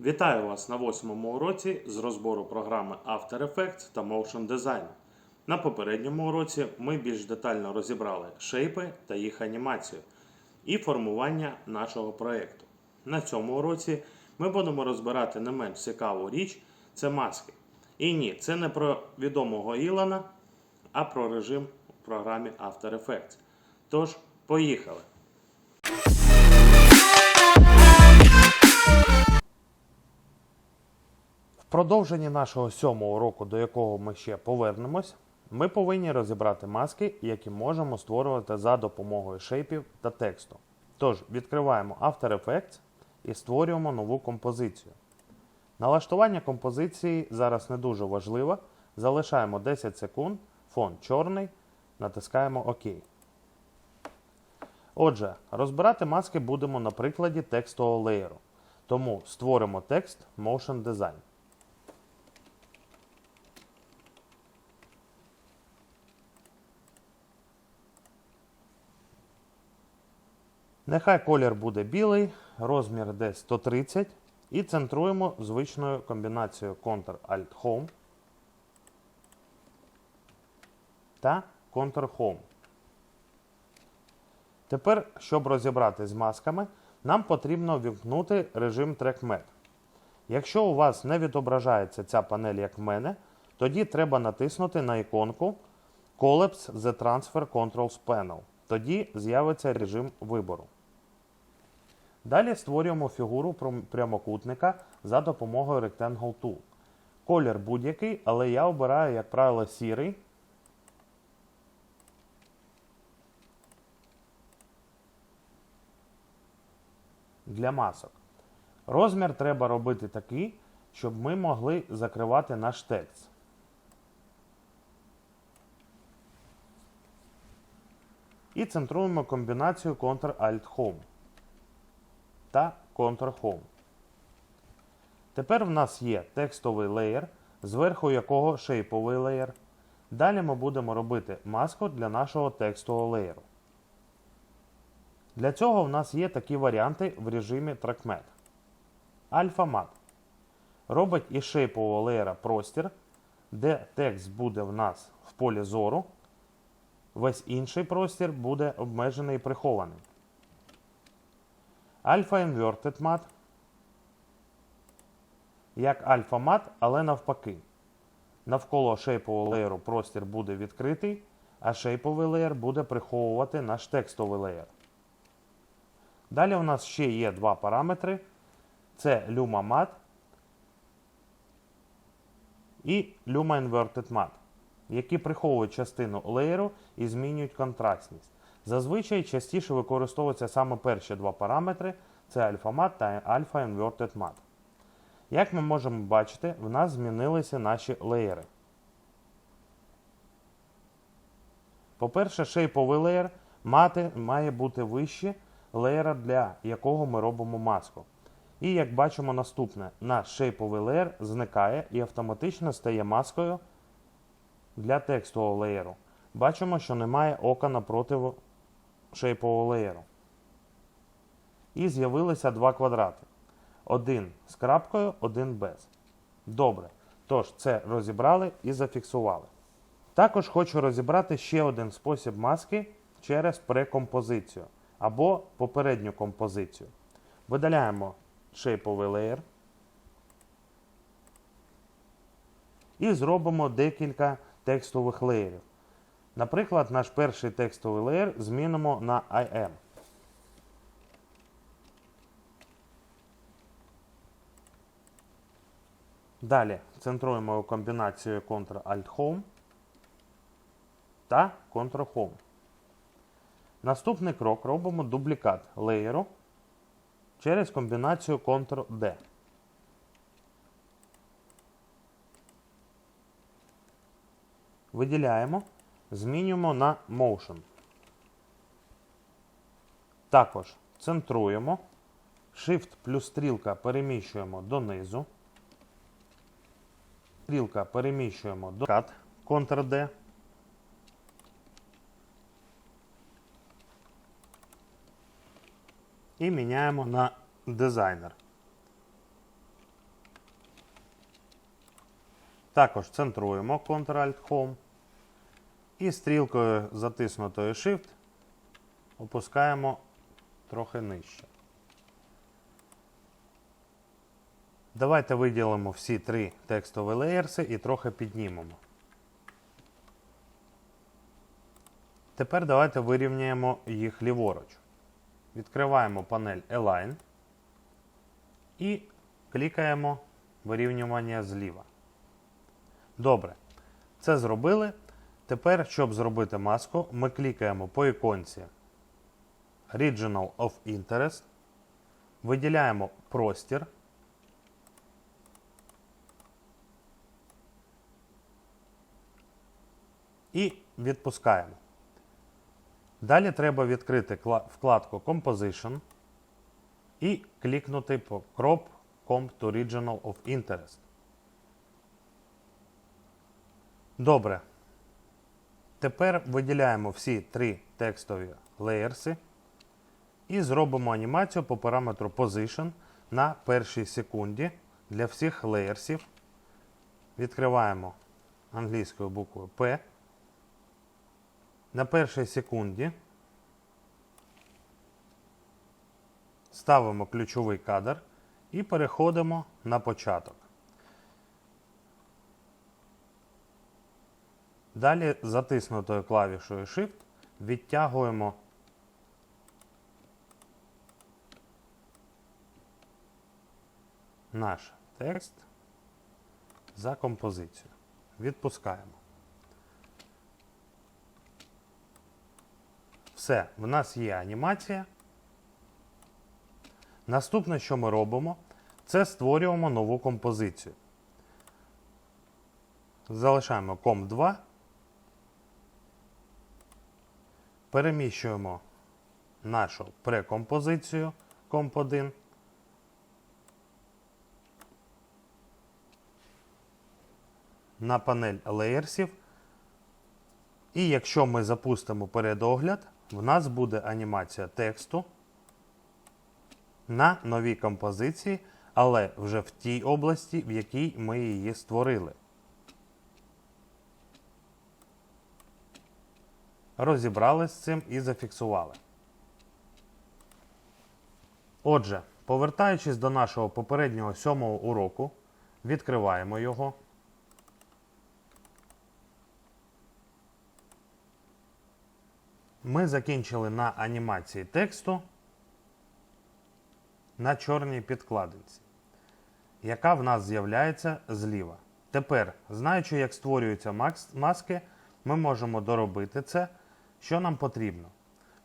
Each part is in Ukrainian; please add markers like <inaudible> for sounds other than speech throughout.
Вітаю вас на восьмому уроці з розбору програми After Effects та Motion Design. На попередньому уроці ми більш детально розібрали шейпи та їх анімацію і формування нашого проєкту. На цьому уроці ми будемо розбирати не менш цікаву річ це маски. І ні, це не про відомого Ілана, а про режим у програмі After Effects. Тож, поїхали! Продовженні нашого сьомого року, до якого ми ще повернемось, ми повинні розібрати маски, які можемо створювати за допомогою шейпів та тексту. Тож, відкриваємо After Effects і створюємо нову композицію. Налаштування композиції зараз не дуже важливо. Залишаємо 10 секунд, фон чорний, натискаємо ОК. Отже, розбирати маски будемо на прикладі текстового леєру. Тому створимо текст Motion Design. Нехай колір буде білий, розмір десь 130 і центруємо звичною комбінацією Ctrl-Alt-Home та Ctrl-Home. Тепер, щоб розібрати з масками, нам потрібно вімкнути режим TrackMap. Якщо у вас не відображається ця панель, як в мене, тоді треба натиснути на іконку Collapse the Transfer Controls Panel. Тоді з'явиться режим вибору. Далі створюємо фігуру прямокутника за допомогою Rectangle Tool. Колір будь-який, але я обираю, як правило, сірий. Для масок. Розмір треба робити такий, щоб ми могли закривати наш текст. І центруємо комбінацію Ctrl-Alt-Home та Ctrl-Home. Тепер в нас є текстовий леєр, зверху якого шейповий леєр. Далі ми будемо робити маску для нашого текстового леєру. Для цього в нас є такі варіанти в режимі TrackMat. Mat робить із шейпового леєра простір, де текст буде в нас в полі зору. Весь інший простір буде обмежений і прихований. Alpha Inverted Mat. Як Alpha Mat, але навпаки. Навколо шейпового леєру простір буде відкритий, а шейповий леєр буде приховувати наш текстовий леєр. Далі у нас ще є два параметри: це Luma Mat і Luma Inverted Mat, які приховують частину леєру і змінюють контрастність. Зазвичай частіше використовуються саме перші два параметри це Mat та Alpha Inverted Mat. Як ми можемо бачити, в нас змінилися наші леєри. По-перше, шейповий леєр мати має бути вище леєра, для якого ми робимо маску. І як бачимо наступне, наш шейповий леєр зникає і автоматично стає маскою для текстового леєру. Бачимо, що немає ока напроти шейпового леєру. І з'явилися два квадрати. Один з крапкою, один без. Добре. Тож, це розібрали і зафіксували. Також хочу розібрати ще один спосіб маски через прекомпозицію або попередню композицію. Видаляємо шейповий леєр і зробимо декілька текстових леєрів. Наприклад, наш перший текстовий леєр змінимо на IM. Далі центруємо комбінацію Ctrl-Alt-Home та Ctrl-Home. Наступний крок робимо дублікат леєру через комбінацію Ctrl-D. Виділяємо, змінюємо на Motion. Також центруємо. Shift плюс стрілка переміщуємо донизу. Стрілка переміщуємо до кат Ctrl-D. І міняємо на дизайнер. Також центруємо Ctrl-Alt-Home. І стрілкою затиснутою Shift опускаємо трохи нижче. Давайте виділимо всі три текстові леєрси і трохи піднімемо. Тепер давайте вирівняємо їх ліворуч. Відкриваємо панель Align і клікаємо вирівнювання зліва. Добре. Це зробили. Тепер, щоб зробити маску, ми клікаємо по іконці Regional of Interest, виділяємо простір. І відпускаємо. Далі треба відкрити вкладку Composition і клікнути по Crop Comp to Regional of Interest. Добре. Тепер виділяємо всі три текстові леєрси і зробимо анімацію по параметру Position на першій секунді для всіх леєрсів. Відкриваємо англійською буквою P. На першій секунді ставимо ключовий кадр і переходимо на початок. Далі затиснутою клавішою Shift відтягуємо наш текст за композицію. Відпускаємо. Все, в нас є анімація. Наступне, що ми робимо, це створюємо нову композицію. Залишаємо COM2. Переміщуємо нашу прекомпозицію комп 1. На панель леєрсів. І якщо ми запустимо передогляд, в нас буде анімація тексту на новій композиції, але вже в тій області, в якій ми її створили. Розібрали з цим і зафіксували. Отже, повертаючись до нашого попереднього сьомого уроку, відкриваємо його. Ми закінчили на анімації тексту на чорній підкладинці, яка в нас з'являється зліва. Тепер, знаючи, як створюються маски, ми можемо доробити це. Що нам потрібно?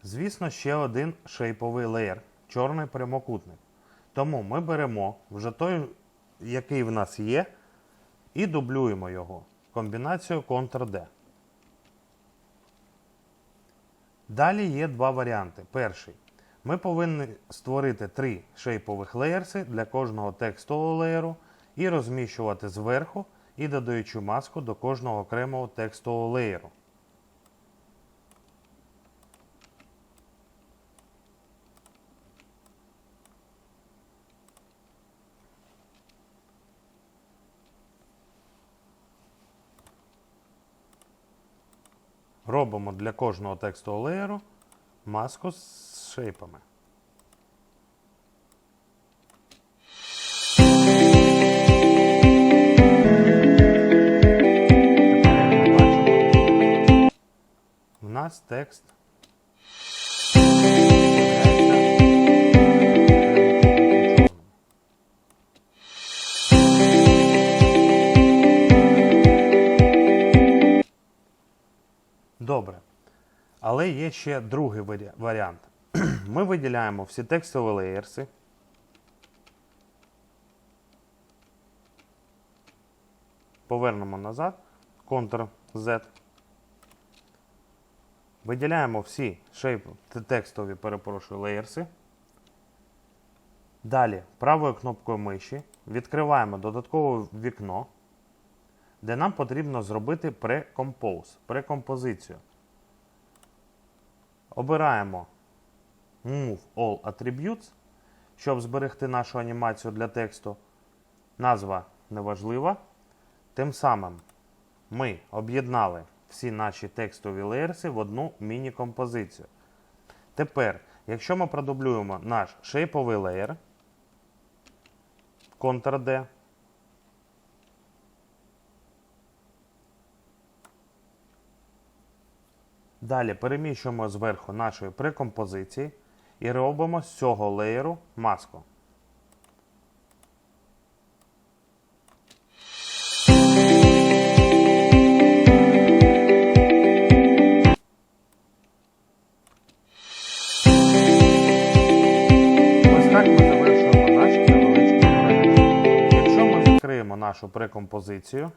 Звісно, ще один шейповий леєр, чорний прямокутник. Тому ми беремо вже той, який в нас є, і дублюємо його комбінацією Ctrl-D. Далі є два варіанти. Перший. Ми повинні створити три шейпових леєрси для кожного текстового леєру і розміщувати зверху і додаючи маску до кожного окремого текстового леєру. Робимо для кожного текстового леєру маску з шейпами. У нас текст. Але є ще другий варіант. <clears throat> Ми виділяємо всі текстові леєрси. Повернемо назад. Ctrl-Z. Виділяємо всі шейп текстові, перепрошую, леєрси. Далі правою кнопкою миші відкриваємо додаткове вікно, де нам потрібно зробити pre-compose, прекомпозицію. Обираємо Move All Attributes, щоб зберегти нашу анімацію для тексту. Назва неважлива. Тим самим ми об'єднали всі наші текстові леєрси в одну міні-композицію. Тепер, якщо ми продублюємо наш шейповий леєр, Ctrl-D, Далі переміщуємо зверху нашої прекомпозиції і робимо з цього леєру маску. Ось так ми завершуємо наш невеличкий проект. Якщо ми закриємо нашу прекомпозицію,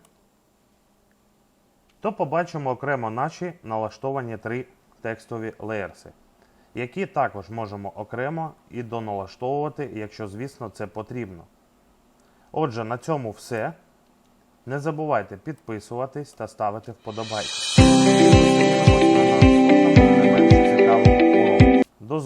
то побачимо окремо наші налаштовані три текстові леєрси, які також можемо окремо і доналаштовувати, якщо, звісно, це потрібно. Отже, на цьому все. Не забувайте підписуватись та ставити вподобайки.